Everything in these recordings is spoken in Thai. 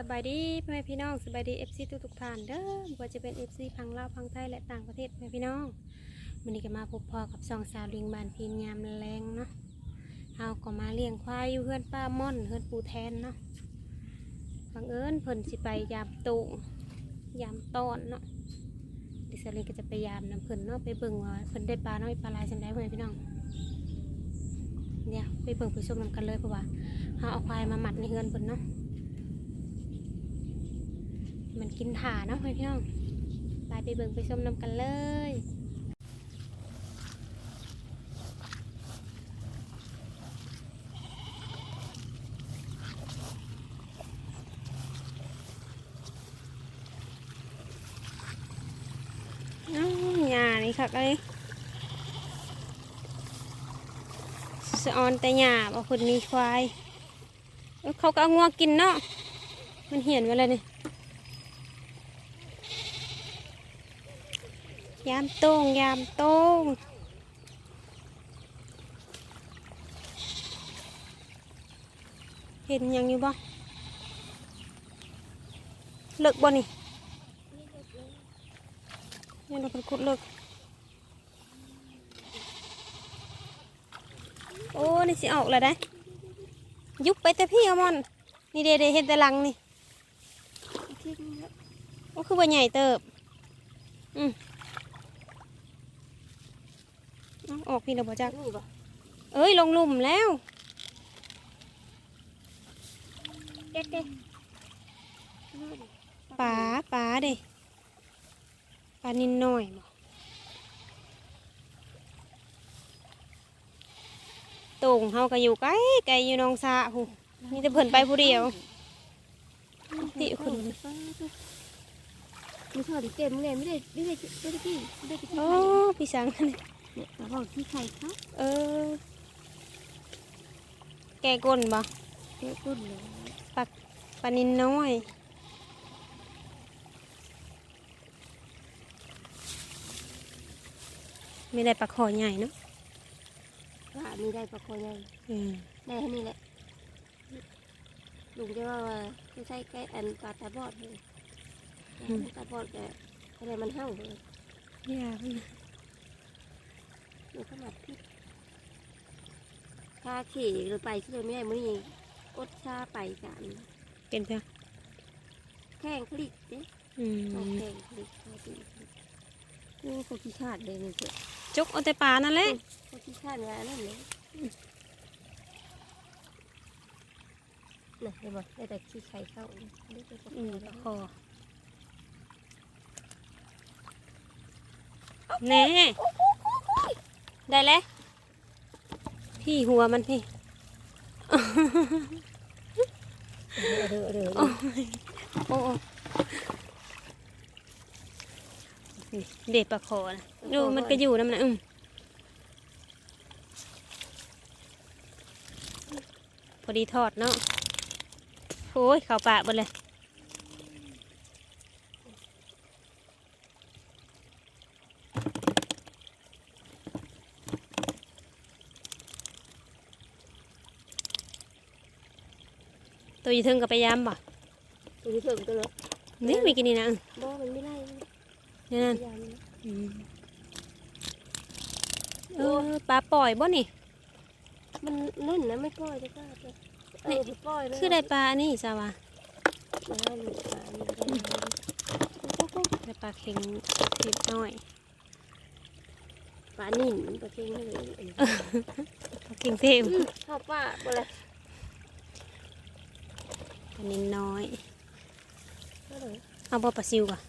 สบายดีพ่แม่พี่น้องสบายดีเอฟซีทุกทุกท่านเด้อบ่ว่าจะเป็นเอฟซีพังลาวพังไทยและต่างประเทศพ่แม่พี่น้องวันนี้ก็มาพบพ่อกับสองสาวลิงบานพีนยามแรงเนาะเฮาก็มาเลี้ยงควายอยู่เฮือนป้าม่อนเฮือนปูแทนเนาะบังเอิญเพิ่นสิไปยามตุยามต้อนเนาะดิสลิงก็จะไปยามน้ำเพิ่นเนาะไปเบิ่งว่าเพิ่นได้ปลาน้อยปลาลายจังไดพ่อแม่พี่น้องเดี๋ยไปเบิ่งไปชมนำกันเลยเพราะว่าเฮาเอาควายมาหมัดในเฮือนเพิ่นเนาะ มันกินถ่าเนาะพี่น้องไปไปเบิ่งไปชมน้ำกันเลยนี่ค่ะไอ้สะออนแต่หญ้าบ่คนมีควายเอ้ยเขาก็เอางัวกินเนาะ มันเหี่ยนไว้เลยนี่ ยามโต้งยามโต้งเห็นหยังอยู่บ่เลิกบ่นี่นี่เราเป็นขุดเลิกโอ้นี่สิออกแล้วได้ยุบไปแต่พี่เอามอนนี่เดเดเห็นแต่หลังนี่โอ้คือว่าใหญ่เติบอืม เอาออกพี่เราบอจักนี่บ่เอ้ยลงหลุมแล้วเด็ดเด็ดป๋าป๋าเด้ปลานินน้อยบ่โต่งเฮาก็อยู่ไกลไกลอยู่หนองสาหูนี่จะเพิ่นไปผู้เดียวนี่คุณมีสอดเต็มเลยไม่ได้ไม่ได้ไม่ได้กี่ไม่ได้กี่โอ้ไข่พี่สัง เนี่ยเราบอกที่ไข่ครับเออ แกก้นบ่เจ้าต้นเลยปลานินน้อยไม่ได้ปลาขอใหญ่เนาะว่ามีได้ปลาคอใหญ่อืมได้แค่นี้แหละลุงจะว่าว่าไม่ใช่แค่อันปลาตาบอดเลยตาบอดแกอะไรมันเห่าเลยยาก นะมันก็มาพิษถ้าขี่เราไปที่เราไม่ได้มื้อนี้อดชาไปกันเป็นเพื่อแข่งคลิกเด้อืเอามแข่งคลิกเอาดีโอ้เขาขี้ขาดเลยนี่เจ้าจกเอาแต่ปลานั่นแหละเขาขี้ขาดงานนั่นเลยน่ะเห็นบ่ได้แต่ขี้ไข่เข้านี่ได้แต่อืมปลาขอแน่ ได้แล้ว พี่หัวมันพี่เด้อเด้อเด้อโอ้ยโอ้โอ้นี่เด็ดปลาขอนะดูมันก็อยู่นะมันนะอืมพอดีทอดเนาะ โอ้ย เข่าปากหมดเลย ตัวอยู่เทึงกับไปยามบ่ตัวนี้เพิ่มตัวเนาะนี่มีกินนี่นะบ่มันไม่ได้นี่นั่นยามนะอืมเออปลาปล่อยบ่นี่ มันนั่นนะไม่ปล่อยจะกล้าจะเออปล่อยเลยคือได้ปลาอันนี่สาวะมาหลุดปลานี่ได้ได้ปลาเค็งนิดหน่อยปลานิ่มปลาเค็งเลยปลาเค็งเทมชอบป้าบ่เลย ปลานิดน้อยก็เลยเอาบ่ปลาซิวก่อน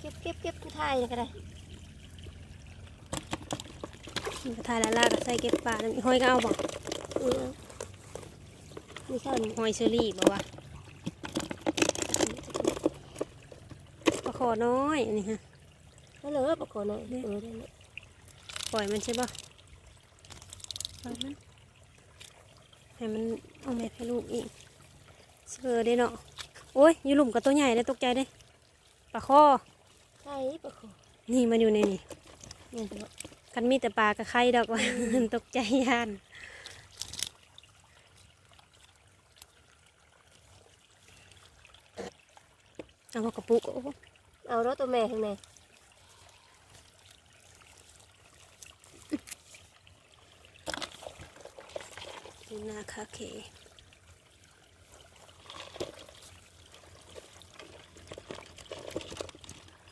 เก็บเก็บเก็บไทยก็ได้มันก็ทายละลาก็ใส่เก็บปลานั่นห้อยก็เอาบ่เออมีช่อนหอยเชอรี่บ่วะปลาขอน้อยอันนี้ฮะก็เลยปลาคอหน่อยเออได้เลยปล่อยมันใช่ป่ะปล่อยมัน ให้มันเอาแม่ให้ลูกอีกเชื่อได้เนาะโอ้ยอยู่หลุมกับตัวใหญ่เลยตกใจเลยปลาคอใช่ปลาคอนี่มันอยู่ในนี่นี่ตัวกันมีแต่ปลากระไข่ดอกว่าตกใจยานเอากระปุกเอาแล้วตัวแม่ข้างใน ดูนาคาเค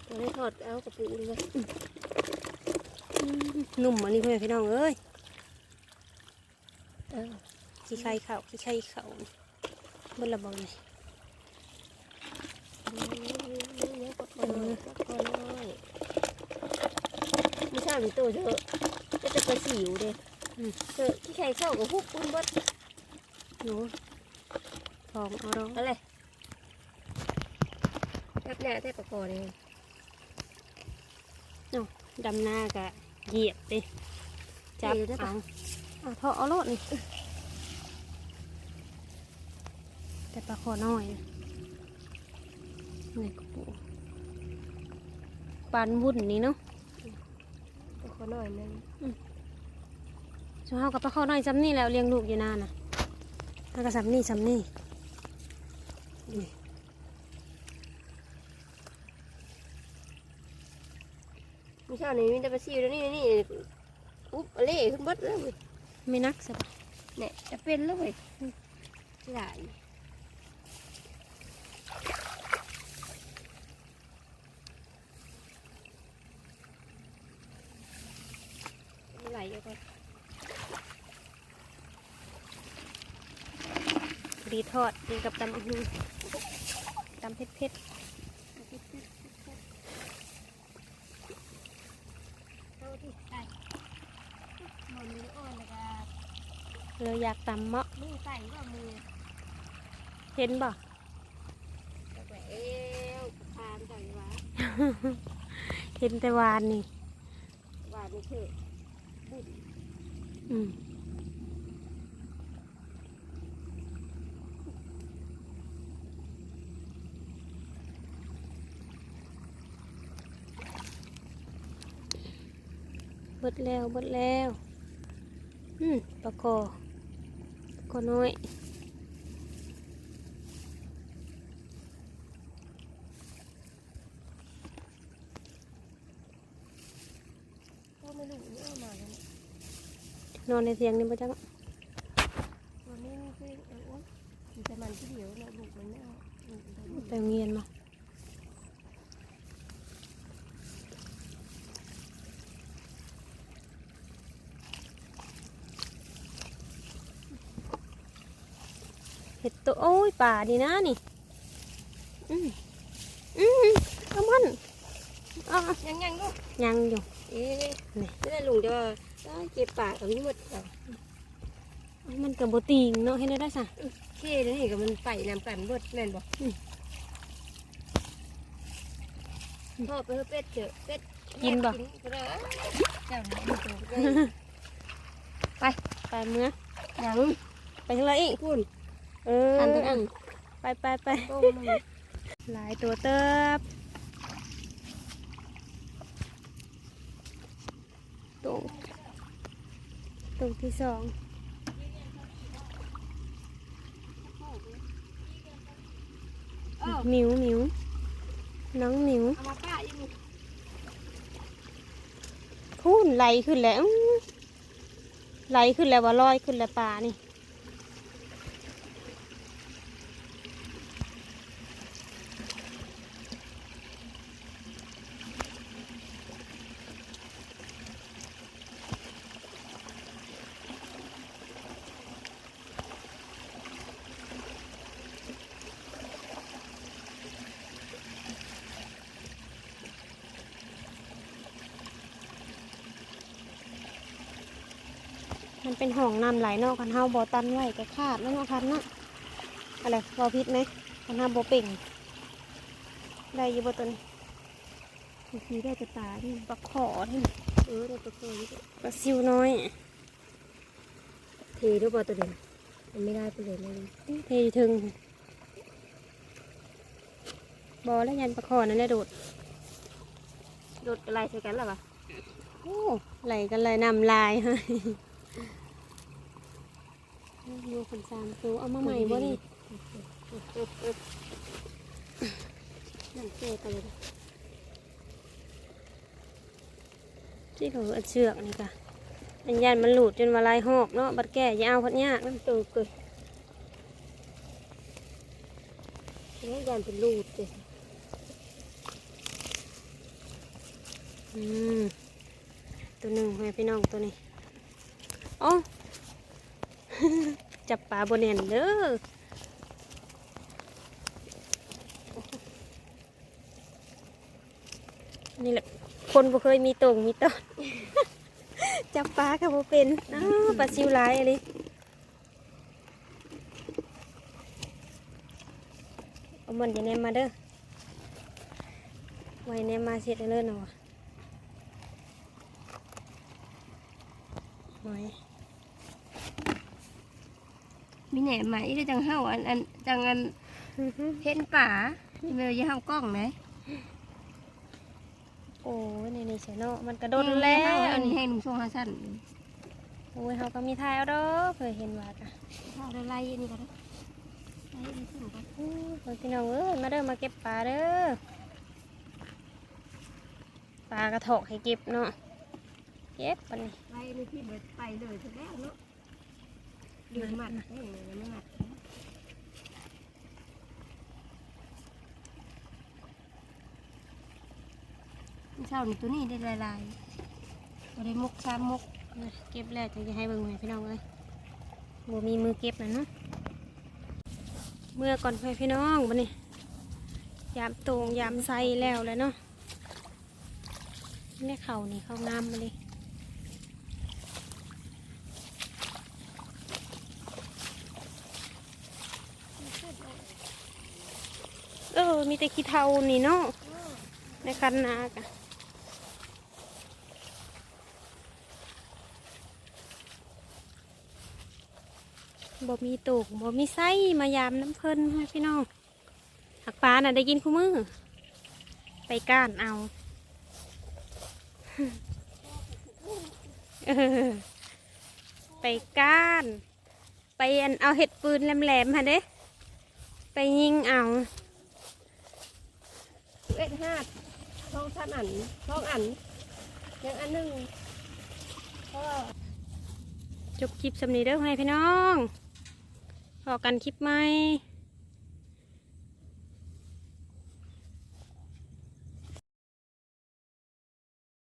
ตัวนี้ทอดเอากระปุกเลยนุ่มอันนี้เพื่อนพี่น้องเอ้ยเอาขี้ไข่เข่าขี้ไข่เข่าเบิ่ละบ่เลยเยอะกว่าคนเลยไม่ใช่มีตัวเถอะก็จะไปสิวเด้ เถอะที่ใครเข้ากับฮุกปุ้นเบดหนูทองเอาดองอะไรแป๊บแน่แต่ประกอบเองดำหน้ากะเหยียบดิจับเอาเอาเทาะเอาโลดนี่แต่ปลาคอน้อยนะนี่กระปุกปานวุ่นนี่เนาะประกอบหน่อยนึง ช่วเฮากับปลาคอน้อยซ้ำนี่แล้วเลี้ยงลูกอยู่นานน่ะแล้วก็ซ้ำนี่ซ้ำนี่นี่ไม่ใช่นี่มีแต่ไปสิวแล้วนี่นี่อุ๊บเล่ขึ้นเบดแล้วเว้ยไม่นักสับเนี่ยจะเป็นแล้วเว้ยหลายไหลอยู่ก่อน ดีทอดกินกับตำอังหูตำเผ็ดเผ็ดเอาที่ใส่หมดมืออ่อนเลยค่ะๆเลยอยากตำเมาะมือใส่ว่ามือเห็นบ่แต่แหวเอวทานใส่หวาเห็นแต่วานนี่หวานนี่คือบุญอืม ดแล้วเบิดแล้วอืมปลาคอปลาคอน้อยก็ไม่รู้เนี่ยเอามาแล้วเนี่ยนอนในเตียงนี่ปะจ๊ะตัวนี้มันคือเออโอ๊ยมันจะมันที่เดียวเนี่ยบุกมันไม่เอาบุกมันไปโรงเรียนมาเห็ดตัว โอ้ยป่าดีนะนี่ อืมอืมเอามันเอะยังยังลูกยังอยู่ เอ๊ะนี่ไม่ได้ลุงจะว่าได้เก็บปากกับนี่หมดเอามันกับบตีงเนาะเห็นได้สะเคเลยนี่กับมันไปนำกันเบิดแม่นบอกอืมพ่อไปเถอะเป็ดเถอะเป็ดกินบ่ก็ได้เจ้าหนูดูตัวได้ไปเมื่อยังไปทางไรอีกคุณ เออทันทั้งอันไปไปไปต้มมันหลายตัวเติบตัวตัวที่สองเออหมิวหมิวน้องหมิวเอามาป้ายังพูนไหลขึ้นแล้วอื้อไหลขึ้นแล้วว่าลอยขึ้นแล้วป่านี่ มันเป็นห้องน้ำไหลเนอกคันเฮาบ่ตันไว้ก็ขาดแล้วเนาะคันเนาะอะไรบ่พิษไหมคันเฮาบ่เป่ง ได้อยู่บ่ตัวนี้บางทีได้แต่ตาที่ปลาขอที่เออเราตะโกนปลาซิวน้อยเทด้วยบ่ตัวเด่นมันไม่ได้ไปเลยนะเทอยู่ถึงบ่แล้วยันปลาขอนั่นแหละโดด โดดอะไรใส่กันหรอปะโอ้ไหลกันเลยนำลายให้ ดูคนสามตัวเอามาใหม่บ่นี่นั่นเจ๊ไปเลยที่เขาเอาเชือกนี่กะอันยันมันหลุดจนว่าลายหอกเนาะ บัดแก่อยาเอาพัดยากนั่นตัวเกิดนี่ยันเป็นรูดเลยอืมตัวหนึ่งให้พี่น้องตัวนี้ โอ้จับปลาบนเน่นเด้อนี่แหละ คนบ่เคยมีตรงมีตอนจับปลาค่ะบ่เป็นอ้าวปลาซิวหลายอะไรเอามันจะแนมมาเด้อไว้แนมมาเสร็จแล้วเนาะไว้ มีแหนมไหมได้จังเฮาอันอันจังอันเห็นป่าเมื่อจะเฮากล้องไหมโอ้ยในนี่เสียเนาะมันกระโดดแล้วอัอันนนี้นี้ให้หนุ่มทรงฮาสั้นโอ้ยเขาก็มีทายเอาเด้อเคยเห็นว่าจ้ะถ้าได้ไล่อันนี้ก็ได้ไล่อันนี้ขึ้นกันอู้ยพี่น้องเอ้ยมาเด้อมาเก็บปลาเด้อปลากระเถกให้เก็บเนาะเก็บปะนี่ไล่อันนี้ที่เบิดไปเลยถึงแล้วเนาะเดือดมัดได้ยังไงไม่มัดเช้านี่ตัวนี้ได้ลายลายตัวได้มุกสามมุกเก็บแล้วจังจะให้เบิ่งให้พี่น้องเอ้ยบ่มีมือเก็บนะเนาะเมื่อก่อนไปพี่น้องบัดนี้ยามตรงยามใสแล้วแล้วเนาะนี่เขานี่เขางามมาเลยเออ มีแต่ขี้เทานี่เนาะในคันนากะบ่มีตูกบ่มีไส้มายามน้ำเพลินให้พี่น้องหักปลาน่ะได้กินคู่มือ ไปก้านเอาเออไปก้าน ไปเอาเห็ดปืนแหลมๆฮะเด้ ไปยิงเอา เอ็ดห้าท้องท่านอันท้องอันยังอันหนึ่งก็จบคลิปสำนีเด้อให้พี่น้องพอกันคลิปไหม